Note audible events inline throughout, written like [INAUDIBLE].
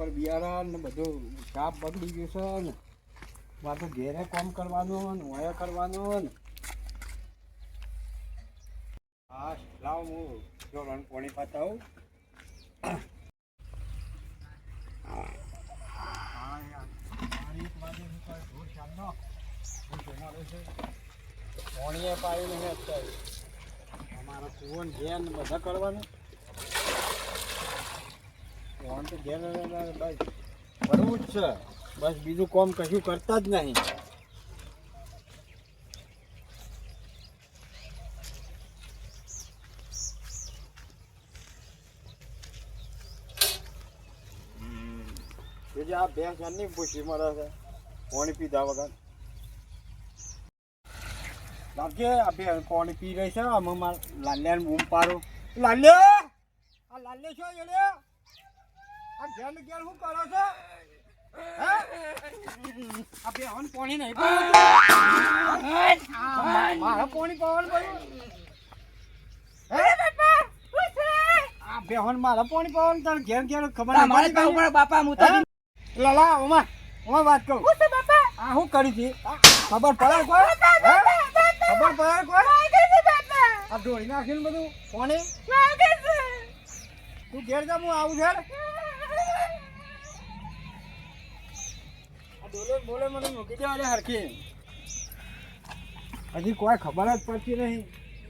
ખાપર બિયારણ ને બધું કાપ બગડી ગયું છે ને. મારે ઘેરે કામ કરવાનું ને, વયા કરવાનું ને. હા લાવ હું. જો, રણ પાણી પાતા પાણીએ પાડી નહીં અત્યારે અમારા કુવન ઘેર બધા કરવાનું. ફોન બસ. જ છે. બસ બીજું કોમ કશું કરતા જ નહીં. જે આ ભેંસ એની પૂછી મળે છે. પાણી પીધા વગર. લાગે આ બે પાણી પી રહી છે. આમાં માર લાલ્યાને બૂમ પાડું. લાલ્યા! આ લાલ્યા છો જોડે આ ઘેર ને ઘેર શું કરો છો? આ બે પાણી નહીં મારે પાણી પડ્યું હે? આ બે હન મારે પાણી પાવાનું ઘેર ઘેર ખબર કહું પડે બાપા હું તો લલા ઓમાં ઓમાં વાત કહું આ શું કરી હતી ખબર પડે કોઈ? ખબર પડે કોઈ? આ ઢોળી નાખીને બધું પાણી. તું ઘેર જા હું આવું છે આ બોલે મને મૂકી દેવા દે હરખી. હજી કોઈ ખબર જ પડતી નહીં.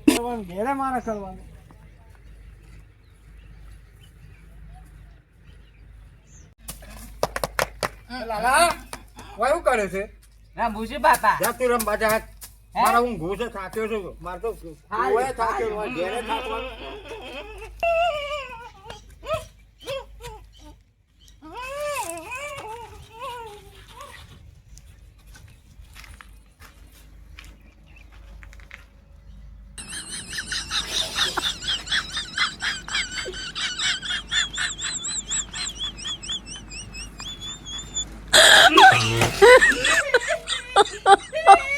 કરવાનું ઘેરે મારે કરવાનું. લાલા કોઈ શું કરે છે? ના ભૂસી બાપા. જા તું રમ બાજા મારા હું ઘૂસે થાક્યો છું. મારે તો ઘેરે થાકવાનું.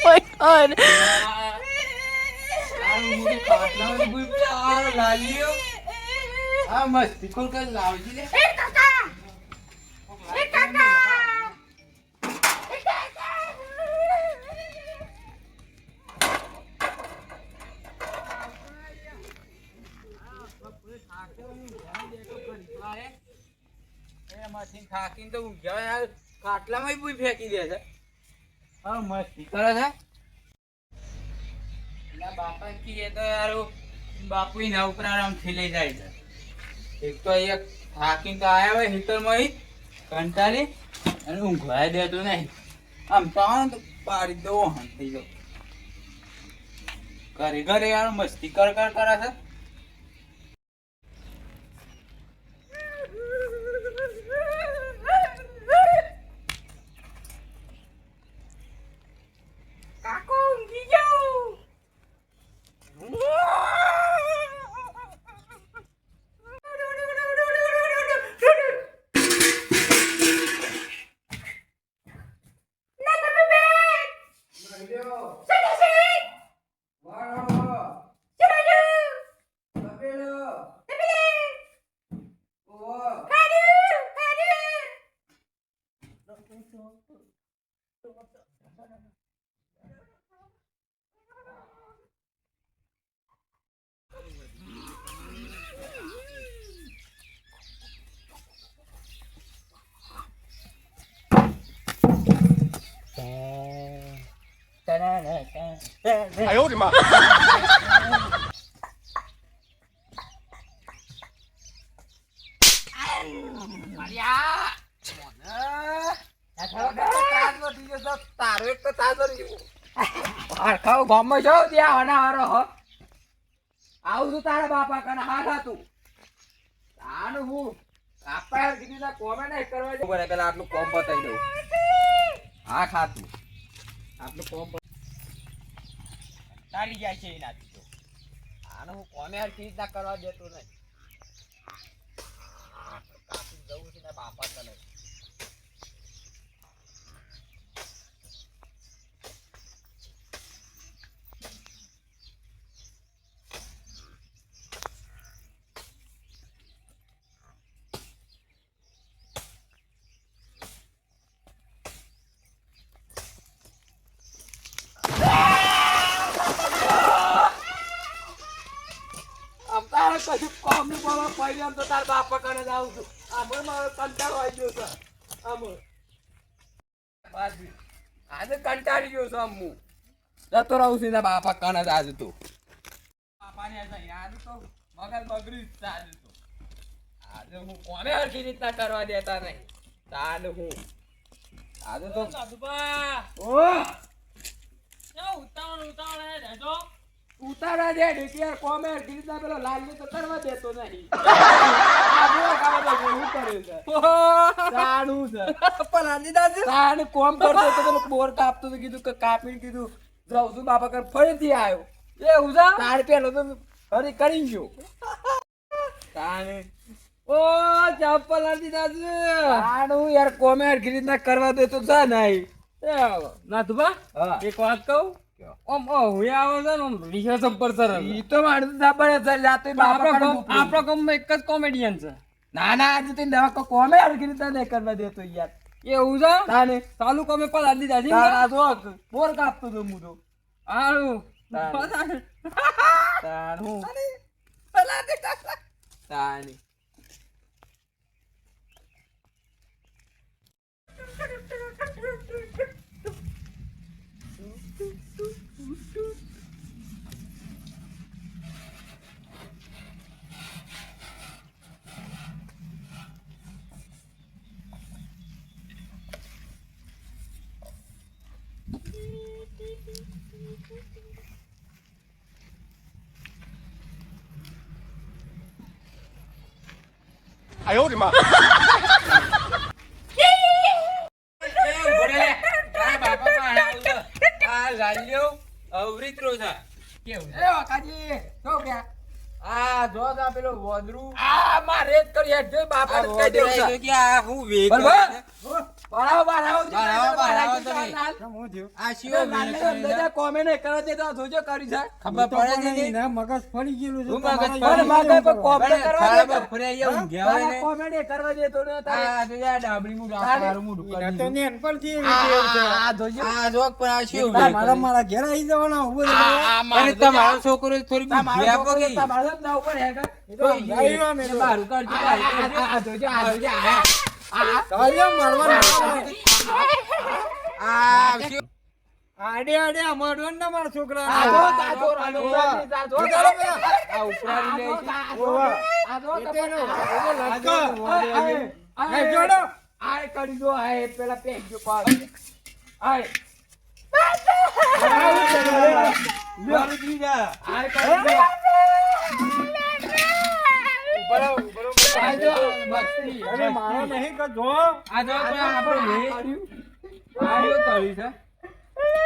My god. આ મસ્તી કોણ કઈ લાવજી લે થાકીને તો ઊંઘ્યા યાર ખાટલામાં બી ફેંકી દે છે. હા મસ્તી. કરે છે? બાપા કીએ તો યાર બાપુ ના ઉપર લઈ જાય છે. એક તો એક થાકીને તો આયા હોય હીટરમાં કંટાળી અને ઊંઘવાય દેતો નહીં. આમ તો તો પાડી દો હન થઈ ઘરે ઘરે યાર મસ્તી કર કર કરે છે 说，哎呦我的妈！哎呀！તારો એક તો તાજો ખાવ ગામમાં જાઉં ત્યાં અનાવારો હો. આવું છું તારા બાપા કને હા ખાતું તાનું હું. આપા કીધું ના કોમે નહીં કરવા દે બરાબર પેલા આટલું કોમ બતાવી દઉં. હા ખાતું આટલું કોમ તારી જાય છે એનાથી તો. આનું હું કોમે હરખી રીતના કરવા દેતો નહીં. કાપી જવું છે ને બાપા કને કશું કોમ કોમ તો તાર બાપ કને જ આવું છું. આમાં મારો કંટાળો આવી ગયો છે. આમાં આજે કંટાળી ગયો છું આમ હું. જતો રહું છું એના બાપા કને જ આજે તો. બાપાને યાદ તો? મગજ બગડી જ આજે તો. આજે હું કોને હરખી રીતના કરવા દેતા નહીં? તાને હું. આજે તો ઓ ઉતારા દે ડીટીઆર કોમે ગીરદા પેલો લાલને તો કરવા દેતો નહીં. [LAUGHS] આ જો કામ તો હું કર્યું છે. તાણું છે. તાણ કોમ કરતો બોર કાપતો તો કીધું કે કાપીને કીધું બાપા કર ફરીથી આવ્યો એવું છે? તાણ પેલો તો ફરી કરી ગયો. ઓ ચપ્પલ હતી દાદુ યાર કોમે હરખી રીતના કરવા દેતો છે નહીં નાથુબા હા. એક વાત કહું? ઓમ ઓ આવે છે ને ઓમ રીહે સબ્બર સર ઈ તો માણસ સાંભળે છે જાતે આપણો આપણો ગામમાં એક જ કોમેડિયન છે. ના ના આજે તે નવા કો કોમે હરખી રીતના નહીં કરવા દેતો યાર. એવું છે? તાને. ચાલુ કોમે પર આદી દાદી. તારા જો બોર કાપતો તો હું તો. હારું. તારે. તાણી એ કાજી જો ગયા આ જો પેલો વોદરું આ મારે જ કરી બાપા ને કહી તમે. હું થયું આ કોમે ને જોજો કરી છે ખબર પડે છે ને મગજ ફરી ગયેલું છે મગજ કરવા તો જોજો મારા મારા ઘેર આવી જવાના ઊભો. તમારો છોકરો થોડી તમારા ના ઉપર. તો. કરજો આ જોજો, આ જોજો, આ. આડે આડે અમારવા ના મારા છોકરા આ પેલા. ઉપરાની લે છે. આ જો, ઓવા. આ જો, એ તો જો, લટકો. આ, આ, આ, એ જોડો. આ કરી દો, આ એ પેલા પેંજો પાડ. આ, આ કરી દો. આ જો, અરે મારો નહીં કે જો આ જો આપણે આ આયો કરી છે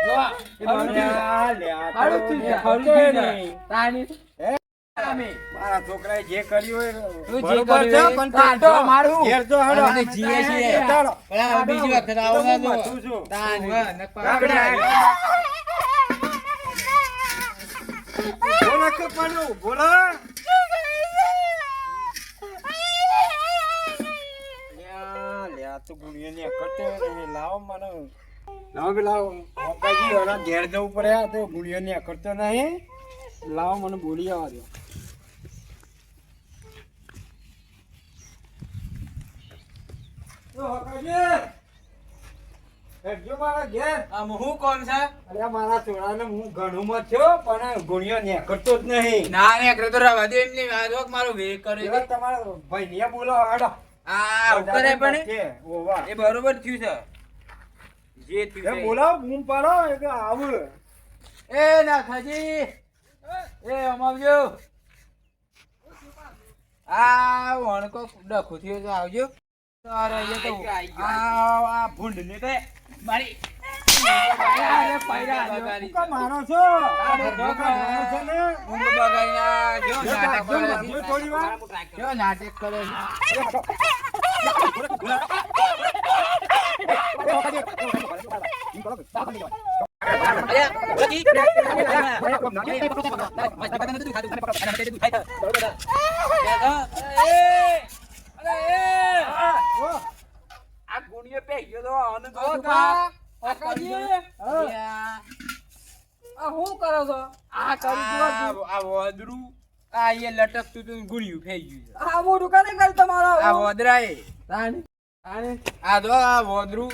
જો, આ, લે, આ તો છે, છે. નહીં. તાની. મારા છોકરાએ જે કર્યું હોય જે કર્યું પણ કાઢો, મારું. ઘેર જો હેડો. અમે જીએ છીએ. ચાલો. બીજી વખત આવો ના હું જો મથું છું. બોલો કે પડ્યું, બોલો. તો લાવો મને. લાવો કે ઘેર જવું પડે તો ગુણિયો ને કરતો નહીં. લાવો મને બોલી આવવા દો. હું કોણ છે? અરે મારા છોરાને હું ઘણું માં થયો પણ ગુણિયો ને કરતો જ નહીં. ના ને એકરે તો રવા દે એમની વાત. જો મારો વેર કરે તમારો ભાઈ ને બોલો બોલાવો હેડો. આ ઉપર પણ એ બરોબર થયું છે. જે એ થયું છે બૂમ પાડો એ કે આવું. એ નાથાજી એ અમાવજો. આ વણકો ડખો થયો છે આવજો. તો આ ભૂંડ ને તે મારી મારો છો. નાટક કરે આ શું કરો છો? આ કરું આ વોદરું આ એ લટકતું તું ગુણ્યું થઈ ગયું આ મોટું કરે કર તમારો આ વોદરા એ આને આને આ દો આ વોદરું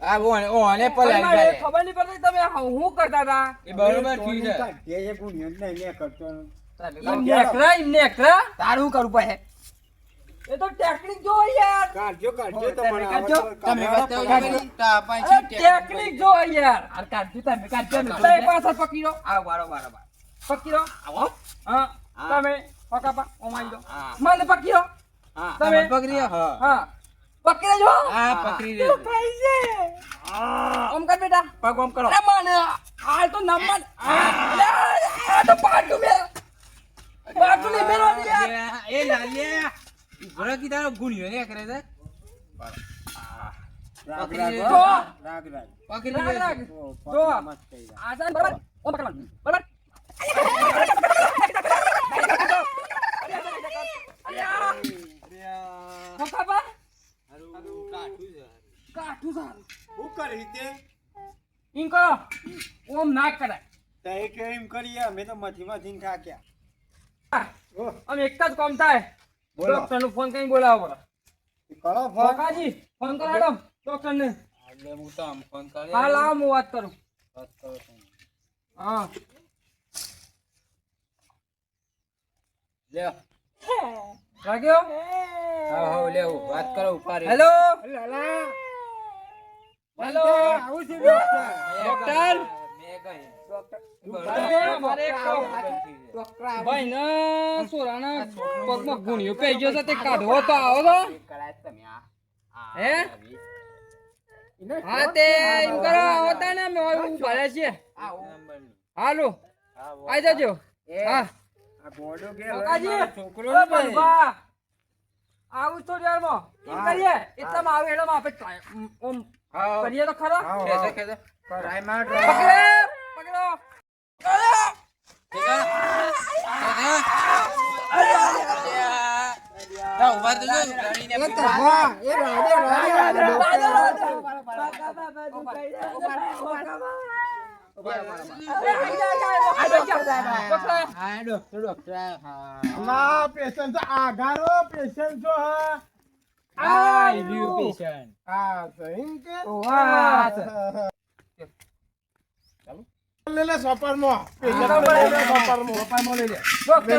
આ ઓને ઓને મને જાય ખબર નહીં પડતી તમે હું કરતા હતા? એ બરોબર ઠીક છે. કાઢીએ એ ગુણ્યો ને મે કરતો નેકરા નેકરા? તારું કરવું પડે? એ તો ટેકનિક જો યાર. કાઢજો, કાઢજો, તમે કાઢજો. તમે બતાવો? તો પાંચ ટેકનિક જો યાર. આ કાઢજો તમે કાઢજો. ને પાછળ પકડી લો આ વારો વારો લો આવો. હા. તમે પકડો ઓમાઈ દો. હા. મને પકડી લો હા. તમે- તમે પકડી લો. હા. હા. પકડી લેજો હા પકડી ઓમ કર બેટા. પગ ઓમ કરો. અરે મને આ તો નંબર આ તો પાટું મે. પાટું લે મેરો યાર. એ લાલિયા ઉભરો કી તારો ગુણ્યો ને કરે છે? રાગ, પકડી રાગ, રાગ, રાગ. પકડી રાગ, રાગ. જો. પકડ મસ્ત થઈ જાય. આ છે બરાબર? ઓમ પકડવાનું બરાબર પકડવા હારું કાઠું છે. કાઠું સારું શું કરી તે? ઈમ કરો. ઓમ ના કરાય. તો કે એમ કરીએ, અમે તો મધીમાં જીન થાક્યા. અમે એક જ કામ થાય. ડોક્ટરનું ફોન કઈ બોલાવો કરો ફોન. કરો મેડમ ડોક્ટર ને એટલે હું તો આમ ફોન કર્યો. હા લાવો હું વાત કરું. વાત કરો હા. રાખ્યો હા, હા, લ્યો. વાત કરો ઉપાડી. હેલો? લાલા. હેલો. આવું છે ડોક્ટર. મેં આવો? આવી. નંબરનું. હાલો. હા, વો- જજો. હા. છોકરો. આવું તો એમ કરીએ. એટલામાં આવે એટલામાં આપણે ઓમ કરીએ તો ખરો? પકડો. પકડો. ઊભા વાહ. લે સોપરમાં. સોપરમાં. લઈ લે. ડોક્ટર.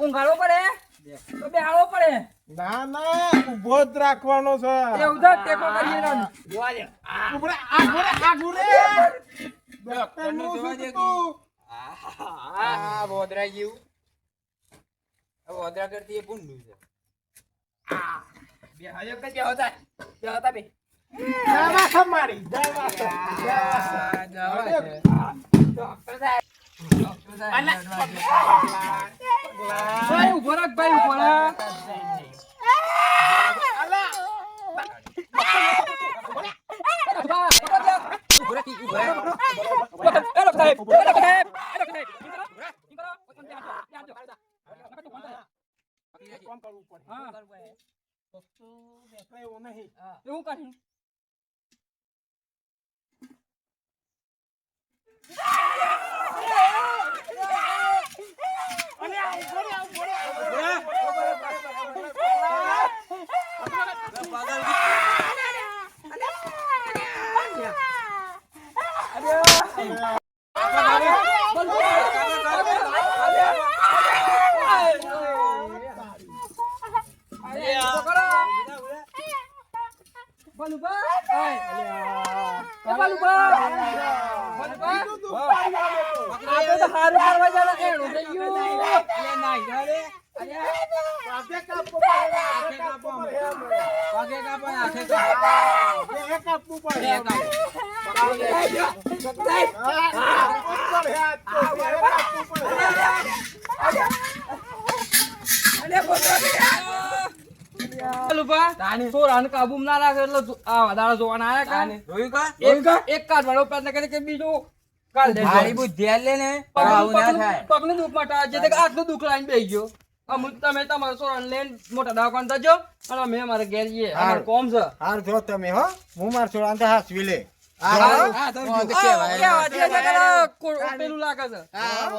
ઊંઘાડવો પડે તો પડે ના ના ઊભો જ રાખવાનો છે એવું તો ટેકો કરીએ ને. ઉભરે, આગુરે, આગુરે. ડોક્ટરનું જોવા શું તું? આ વોદરા જેવું. આ કરતી એ ભૂંડું છે. બેહાડ્યો કે બેહો તાય. બેહો તાય બે. દવા મારી, દવા દવા ડોક્ટર સાહેબ. ભાઈ ઊભો રાખ ભાઈ ઊભો રાખ, ઊભો રાખ. કોમ કરવું પડે. બેસાય એવું નહીં. એવું કરી હાથે કાપવું પડે, હાથે કાપવું પડે એમ. પગે કાપો ને હાથે કાપો. બે કાપવું પડે બે એમ. કાપો. હા, કાપવું પડે, હાથ તો બે કાપવું પડે. કાબુ ના રાખે એટલે જોવાના આવ્યા કાને જોયું કા? એક એક કાઢ વાળો પ્રયત્ન કરે કે બીજું કાઢ દેજો. મારી બુદ્ધિ લે ને આવું ના થાય. પગનું દુઃખ માટે આજે તક આટલું દુઃખ લાઈને બેસી ગયો. અમુક તમે તમારા સોરણ લઈને મોટા દવાખાને જજો અને અમે અમારે ઘેર જઈએ. અમારે કોમ છે. હાર જો તમે હો. હું માર સોરણ તો હાસવી લે. પેલું લાગે છે. હા.